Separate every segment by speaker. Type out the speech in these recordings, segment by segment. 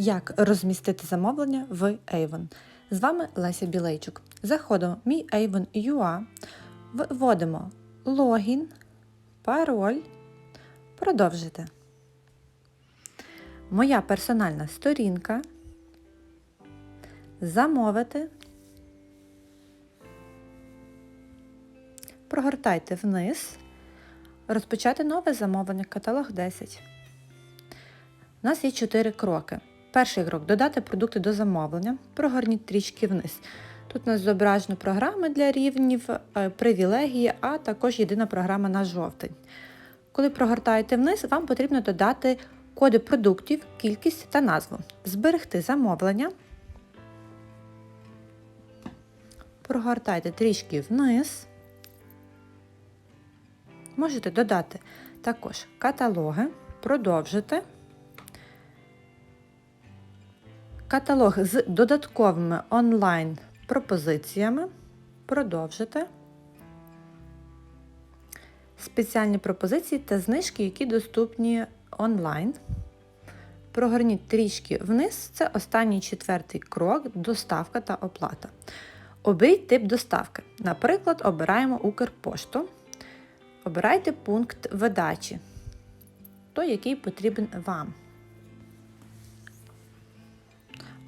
Speaker 1: Як розмістити замовлення в Avon? З вами Леся Білейчук. Заходимо в мій Avon UA, вводимо логін, пароль, продовжити. Моя персональна сторінка. Замовити. Прогортайте вниз. Розпочати нове замовлення каталог 10. У нас є 4 кроки. Перший крок додати продукти до замовлення. Прогорніть трішки вниз. Тут у нас зображено програми для рівнів, е, привілегії, а також єдина програма на жовтень. Коли прогортаєте вниз, вам потрібно додати коди продуктів, кількість та назву. Зберегти замовлення. Прогортайте трішки вниз. Можете додати також каталоги, продовжити. Каталог з додатковими онлайн пропозиціями. Продовжити. Спеціальні пропозиції та знижки, які доступні онлайн. Прогорніть трішки вниз. Це останній четвертий крок доставка та оплата. Оберіть тип доставки. Наприклад, обираємо Укрпошту. Обирайте пункт видачі, той, який потрібен вам.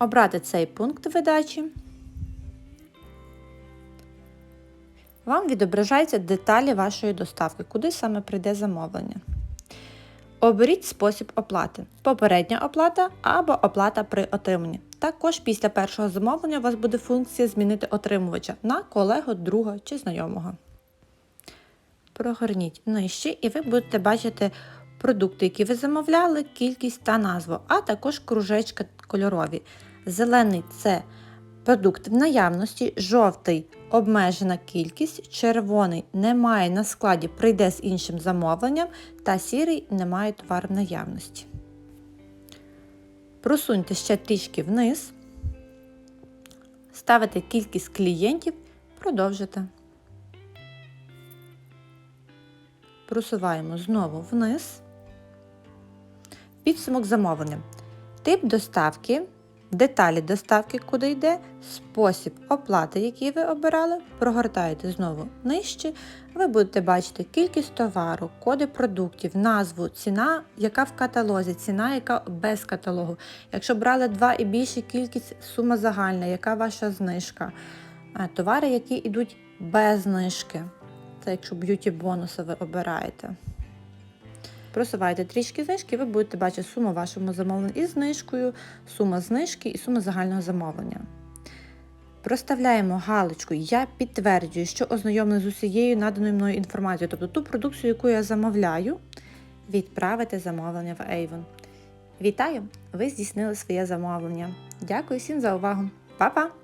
Speaker 1: Обрати цей пункт видачі. Вам відображаються деталі вашої доставки, куди саме прийде замовлення. Оберіть спосіб оплати: попередня оплата або оплата при отриманні. Також після першого замовлення у вас буде функція змінити отримувача на колегу, друга чи знайомого. Прогорніть нижче, і ви будете бачити продукти, які ви замовляли, кількість та назву, а також кружечка кольорові. Зелений це продукт в наявності, жовтий обмежена кількість, червоний немає на складі, прийде з іншим замовленням, та сірий немає товару в наявності. Просуньте ще трішки вниз, ставите кількість клієнтів, продовжите. Просуваємо знову вниз. Підсумок замовлення. Тип доставки, деталі доставки, куди йде, спосіб оплати, який ви обирали, прогортаєте знову нижче. Ви будете бачити кількість товару, коди продуктів, назву, ціна, яка в каталозі, ціна, яка без каталогу. Якщо брали два і більше кількість, сума загальна, яка ваша знижка. Товари, які йдуть без знижки. Це якщо б'юті бонуси ви обираєте. Просуваєте трішки знижки, ви будете бачити суму вашому замовленню із знижкою, сума знижки і сума загального замовлення. Проставляємо галочку Я підтверджую, що ознайомлена з усією наданою мною інформацією, тобто ту продукцію, яку я замовляю, відправити замовлення в Avon. Вітаю! Ви здійснили своє замовлення. Дякую всім за увагу. Па-па!